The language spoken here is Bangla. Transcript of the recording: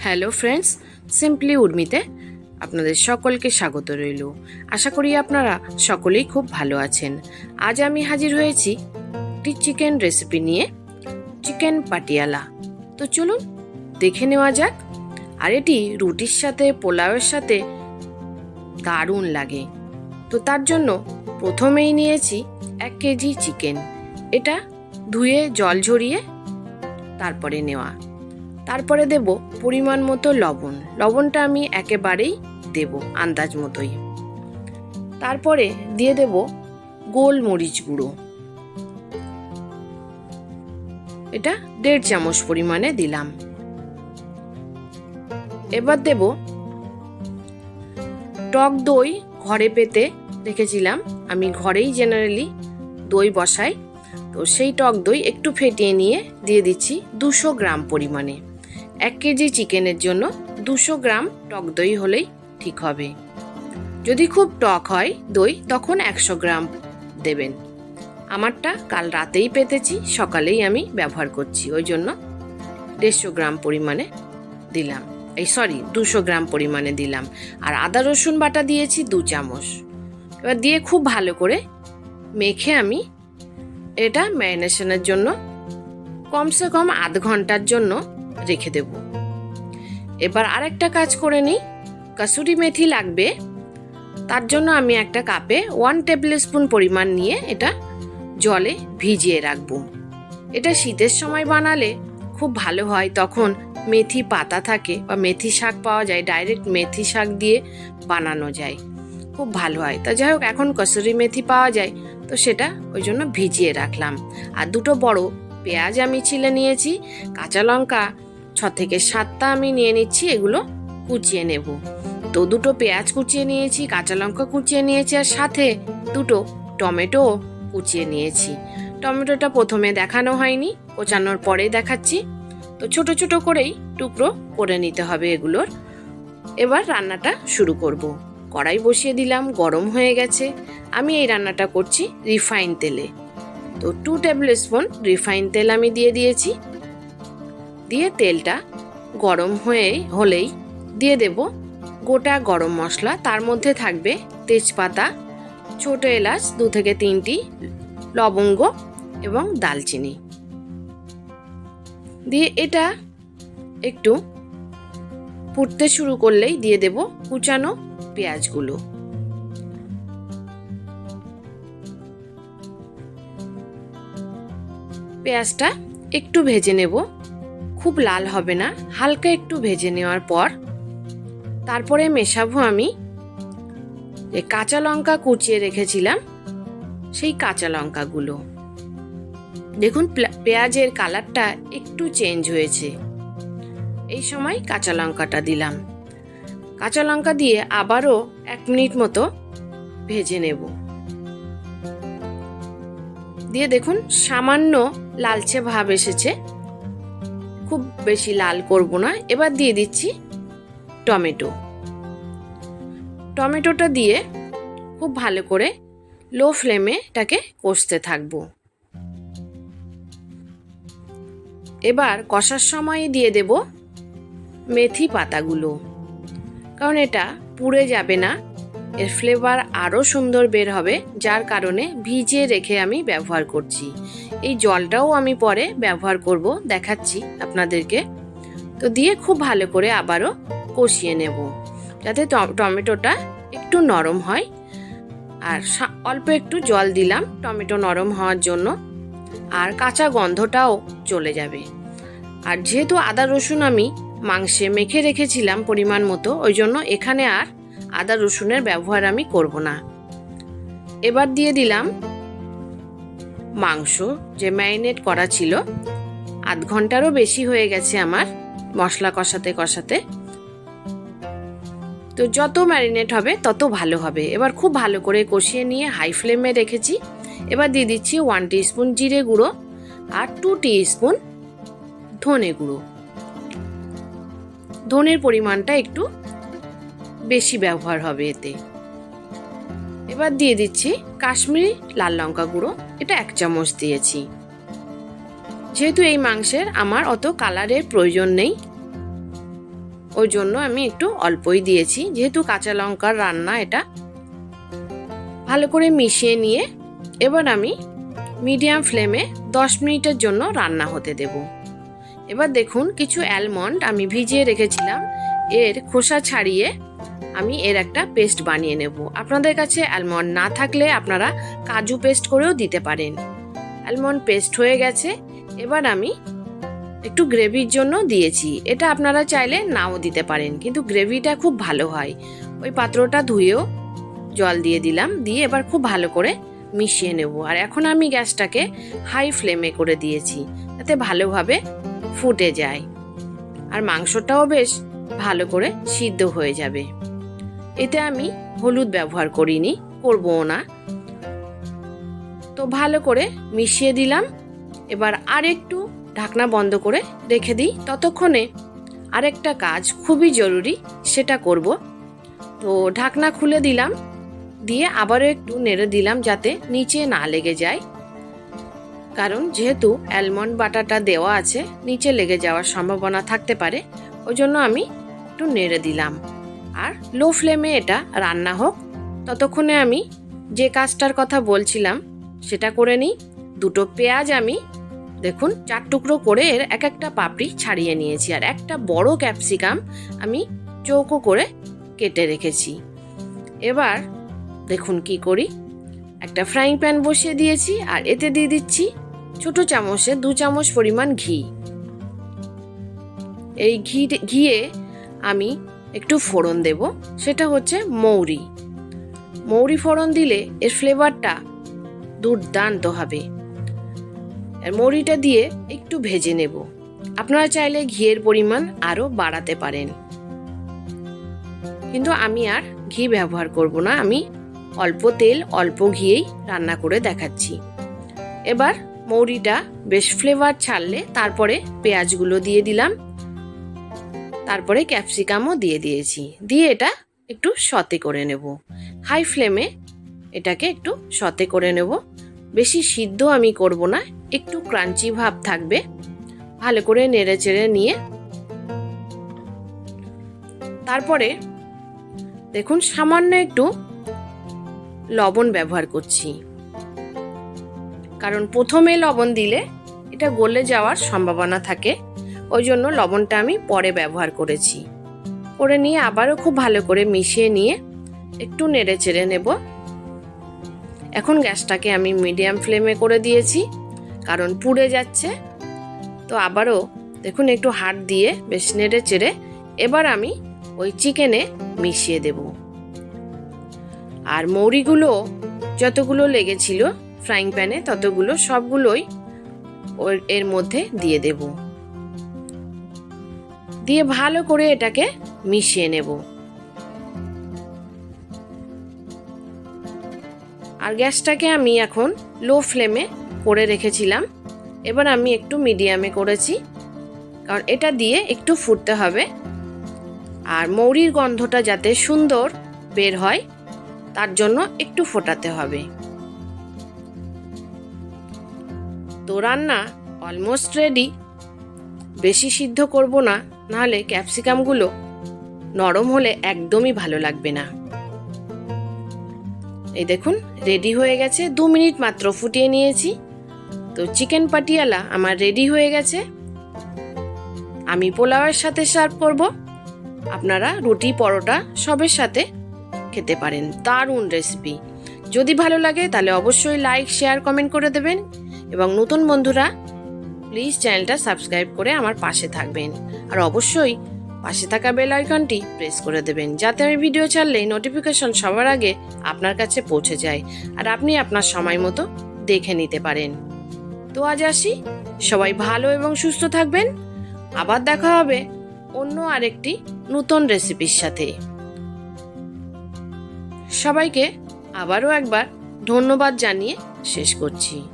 হ্যালো ফ্রেন্ডস সিম্পলি উর্মিতে আপনাদের সকলকে স্বাগত রইল। আশা করি আপনারা সকলেই খুব ভালো আছেন। আজ আমি হাজির হয়েছি একটি চিকেন রেসিপি নিয়ে, চিকেন পাটিয়ালা। তো চলুন, দেখে নেওয়া যাক। আর এটি রুটির সাথে, পোলাওয়ের সাথে দারুণ লাগে। তো তার জন্য প্রথমেই নিয়েছি এক কেজি চিকেন। এটা ধুয়ে জল ঝরিয়ে তারপরে নেওয়া। তারপরে দেব পরিমাণ মতো লবণ। লবণটা আমি একেবারেই দেব আন্দাজ মতোই। তারপরে দিয়ে দেব গোলমরিচ গুঁড়ো। এটা দেড় চামচ পরিমাণে দিলাম। এবার দেব টক দই ঘরে পেতে রেখেছিলাম। আমি ঘরেই জেনারেলি দই বসাই। তো সেই টক দই একটু ফেটিয়ে নিয়ে দিয়ে দিচ্ছি দুশো গ্রাম পরিমাণে। এক কেজি চিকেনের জন্য দুশো গ্রাম টক দই হলেই ঠিক হবে। যদি খুব টক হয় দই, তখন একশো গ্রাম দেবেন। আমারটা কাল রাতেই পেতেছি, সকালেই আমি ব্যবহার করছি, ওই জন্য দেড়শো গ্রাম পরিমাণে দিলাম। এই সরি, দুশো গ্রাম পরিমাণে দিলাম। আর আদা, রসুন বাটা দিয়েছি দু চামচ। এবার দিয়ে খুব ভালো করে মেখে আমি এটা ম্যারিনেশনের জন্য, কমসে কম আধ ঘণ্টার জন্য রেখে দেব। এবার আরেকটা কাজ করে নিই। কাসুরি মেথি লাগবে। তার জন্য আমি একটা কাপে ওয়ান টেবিল স্পুন পরিমাণ নিয়ে এটা জলে ভিজিয়ে রাখব। এটা শীতের সময় বানালে খুব ভালো হয়। তখন মেথি পাতা থাকে বা মেথি শাক পাওয়া যায় ডাইরেক্ট মেথি শাক দিয়ে বানানো যায়। খুব ভালো হয়। তা যাই হোক, এখন কসুরি মেথি পাওয়া যায়। তো সেটা ওই জন্য ভিজিয়ে রাখলাম। আর দুটো বড় পেঁয়াজ আমি ছিলে নিয়েছি, কাঁচা লঙ্কা ছ থেকে সাতটা আমি নিয়ে নিচ্ছি, এগুলো কুচিয়ে নেব। তো দুটো পেঁয়াজ কুচিয়ে নিয়েছি, কাঁচা লঙ্কা কুচিয়ে নিয়েছি, আর সাথে দুটো টমেটো কুচিয়ে নিয়েছি। টমেটোটা প্রথমে দেখানো হয়নি, কোচানোর পরে দেখাচ্ছি। তো ছোট ছোট করেই টুকরো করে নিতে হবে এগুলোর। এবার রান্নাটা শুরু করব। কড়াই বসিয়ে দিলাম, গরম হয়ে গেছে। আমি এই রান্নাটা করছি রিফাইন তেলে। তো টু টেবিল স্পুন রিফাইন তেল আমি দিয়ে দিয়েছি। দিয়ে তেলটা গরম হয়ে হলেই দিয়ে দেব গোটা গরম মশলা। তার মধ্যে থাকবে তেজপাতা, ছোট এলাচ, দু থেকে তিনটি লবঙ্গ এবং দালচিনি। দিয়ে এটা একটু ফুটতে শুরু করলেই দিয়ে দেব কুচানো পেঁয়াজগুলো। পেঁয়াজটা একটু ভেজে নেব। খুব লাল হবে না, হালকা একটু ভেজে নেওয়ার পর তারপরে মেশাবো আমি যে কাঁচা লঙ্কা কুচিয়ে রেখেছিলাম, সেই কাঁচা লঙ্কাগুলো। দেখুন পেঁয়াজের কালারটা একটু চেঞ্জ হয়েছে। এই সময় কাঁচা লঙ্কাটা দিলাম। কাঁচা লঙ্কা দিয়ে আবারও এক মিনিট মতো ভেজে নেব। দিয়ে দেখুন, সামান্য লালচে ভাব এসেছে। খুব বেশি লাল করব না। এবার দিয়ে দিচ্ছি টমেটো। টমেটোটা দিয়ে খুব ভালো করে লো ফ্লেমে এটাকে কষতে থাকব। এবার কষার সময় দিয়ে দেব মেথি পাতাগুলো। কারণ এটা পুড়ে যাবে না, এর ফ্লেভার আরও সুন্দর বের হবে, যার কারণে ভিজিয়ে রেখে আমি ব্যবহার করছি। এই জলটাও আমি পরে ব্যবহার করব, দেখাচ্ছি আপনাদেরকে। তো দিয়ে খুব ভালো করে আবারও কষিয়ে নেব, যাতে টমেটোটা একটু নরম হয়। আর অল্প একটু জল দিলাম টমেটো নরম হওয়ার জন্য। আর কাঁচা গন্ধটাও চলে যাবে। আর যেহেতু আদা রসুন আমি মাংসে মেখে রেখেছিলাম পরিমাণ মতো, ওই জন্য এখানে আর আদা রসুনের ব্যবহার আমি করব না। এবার দিয়ে দিলাম মাংস যে ম্যারিনেট করা ছিল, আধ ঘন্টারও বেশি হয়ে গেছে আমার মশলা কষাতে কষাতে। তো যত ম্যারিনেট হবে, তত ভালো হবে। এবার খুব ভালো করে কষিয়ে নিয়ে হাই ফ্লেমে রেখেছি। এবার দিয়ে দিচ্ছি ওয়ান স্পুন জিরে গুঁড়ো আর টু স্পুন ধনে গুঁড়ো। ধনের পরিমাণটা একটু বেশি ব্যবহার হবে এতে। এবার দিয়ে দিচ্ছি কাশ্মীরি লাল লঙ্কা গুঁড়ো। এটা এক চামচ দিয়েছি। যেহেতু এই মাংসের আমার অত কালারের প্রয়োজন নেই, ওই জন্য আমি একটু অল্পই দিয়েছি। যেহেতু কাঁচা লঙ্কার রান্না এটা। ভালো করে মিশিয়ে নিয়ে এবার আমি মিডিয়াম ফ্লেমে দশ মিনিটের জন্য রান্না হতে দেব। এবার দেখুন, কিছু অ্যালমন্ড আমি ভিজিয়ে রেখেছিলাম। এর খোসা ছাড়িয়ে আমি এর একটা পেস্ট বানিয়ে নেব। আপনাদের কাছে অ্যালমন্ড না থাকলে আপনারা কাজু পেস্ট করেও দিতে পারেন। অ্যালমন্ড পেস্ট হয়ে গেছে। এবার আমি একটু গ্রেভির জন্য দিয়েছি। এটা আপনারা চাইলে নাও দিতে পারেন, কিন্তু গ্রেভিটা খুব ভালো হয়। ওই পাত্রটা ধুয়েও জল দিয়ে দিলাম, দিয়ে এবার খুব ভালো করে মিশিয়ে নেব। আর এখন আমি গ্যাসটাকে হাই ফ্লেমে করে দিয়েছি, যাতে ভালোভাবে ফুটে যায়। আর মাংসটাও বেশ ভালো করে সিদ্ধ হয়ে যাবে। এতে আমি হলুদ ব্যবহার করিনি, করবও না। তো ভালো করে মিশিয়ে দিলাম। এবার আর একটু ঢাকনা বন্ধ করে রেখে দিই। ততক্ষণে আরেকটা কাজ খুবই জরুরি, সেটা করব। তো ঢাকনা খুলে দিলাম, দিয়ে আবারও একটু নেড়ে দিলাম যাতে নিচে না লেগে যায়। কারণ যেহেতু অ্যালমন্ড বাটাটা দেওয়া আছে, নিচে লেগে যাওয়ার সম্ভাবনা থাকতে পারে, ওই জন্য আমি একটু নেড়ে দিলাম। আর লো ফ্লেমে এটা রান্না হোক। ততক্ষণে আমি যে কাজটার কথা বলছিলাম, সেটা করে নিই। দুটো পেঁয়াজ আমি, দেখুন, চার টুকরো করে এর এক একটা পাপড়ি ছাড়িয়ে নিয়েছি আর একটা বড় ক্যাপসিকাম আমি চৌকো করে কেটে রেখেছি। এবার দেখুন কি করি। একটা ফ্রাইং প্যান বসিয়ে দিয়েছি আর এতে দিয়ে দিচ্ছি ছোট চামচে দু চামচ পরিমাণ ঘি। এই ঘি, ঘিয়ে আমি একটু ফোড়ন দেব, সেটা হচ্ছে মৌরি। মৌরি ফোড়ন দিলে এর ফ্লেভারটা দুর্দান্ত হবে। আর মৌরিটা দিয়ে একটু ভেজে নেব। আপনারা চাইলে ঘিয়ের পরিমাণ আরও বাড়াতে পারেন। কিন্তু আমি আর ঘি ব্যবহার করব না, আমি অল্প তেল, অল্প ঘিয়েই রান্না করে দেখাচ্ছি। এবার মৌরিটা বেশ ফ্লেভার ছাড়লে তারপরে পেঁয়াজগুলো দিয়ে দিলাম। তারপরে ক্যাপসিকামও দিয়ে দিয়েছি। দিয়ে এটা একটু সতে করে নেব। হাই ফ্লেমে এটাকে একটু সতে করে নেব। বেশি সিদ্ধ আমি করব না, একটু ক্রাঞ্চি ভাব থাকবে। ভালো করে নেড়ে চেড়ে নিয়ে তারপরে দেখুন সামান্য একটু লবণ ব্যবহার করছি। কারণ প্রথমে লবণ দিলে এটা গলে যাওয়ার সম্ভাবনা থাকে। ওই জন্য লবণটা আমি পরে ব্যবহার করেছি। করে নিয়ে আবারও খুব ভালো করে মিশিয়ে নিয়ে একটু নেড়ে চেড়ে নেব। এখন গ্যাসটাকে আমি মিডিয়াম ফ্লেমে করে দিয়েছি, কারণ পুড়ে যাচ্ছে। তো আবারও দেখুন একটু হাত দিয়ে বেশ নেড়ে চেড়ে এবার আমি ওই চিকেনে মিশিয়ে দেব। আর মৌরিগুলো যতগুলো লেগেছিল, ফ্রাইং প্যানে ততগুলো সবগুলোই ওর এর মধ্যে দিয়ে দেব। দিয়ে ভালো করে এটাকে মিশিয়ে নেব। আর গ্যাসটাকে আমি এখন লো ফ্লেমে করে রেখেছিলাম। এবার আমি একটু মিডিয়ামে করেছি। কারণ এটা দিয়ে একটু ফুটতে হবে। আর মৌরির গন্ধটা যাতে সুন্দর বের হয়, তার জন্য একটু ফোটাতে হবে। তো রান্না অলমোস্ট রেডি বেশি সিদ্ধ করব না। নাহলে ক্যাপসিকামগুলো নরম হলে একদমই ভালো লাগবে না। এই দেখুন রেডি হয়ে গেছে। দু মিনিট মাত্র ফুটিয়ে নিয়েছি। তো চিকেন পাটিয়ালা আমার রেডি হয়ে গেছে। আমি পোলাওয়ের সাথে সার্ভ করব। আপনারা রুটি, পরোটা সবের সাথে খেতে পারেন। দারুণ রেসিপি যদি ভালো লাগে তাহলে অবশ্যই লাইক শেয়ার কমেন্ট করে দেবেন। এবং নতুন বন্ধুরা প্লিজ চ্যানেলটা সাবস্ক্রাইব করে আমার পাশে থাকবেন। আর অবশ্যই পাশে থাকা বেল আইকনটি প্রেস করে দেবেন, যাতে আমি ভিডিও ছাড়লেই নোটিফিকেশন সবার আগে আপনার কাছে পৌঁছে যায় আর আপনি আপনার সময় মতো দেখে নিতে পারেন। তো আজ আসি। সবাই ভালো এবং সুস্থ থাকবেন। আবার দেখা হবে অন্য আরেকটি নতুন রেসিপির সাথে। সবাইকে আবারও একবার ধন্যবাদ জানিয়ে শেষ করছি।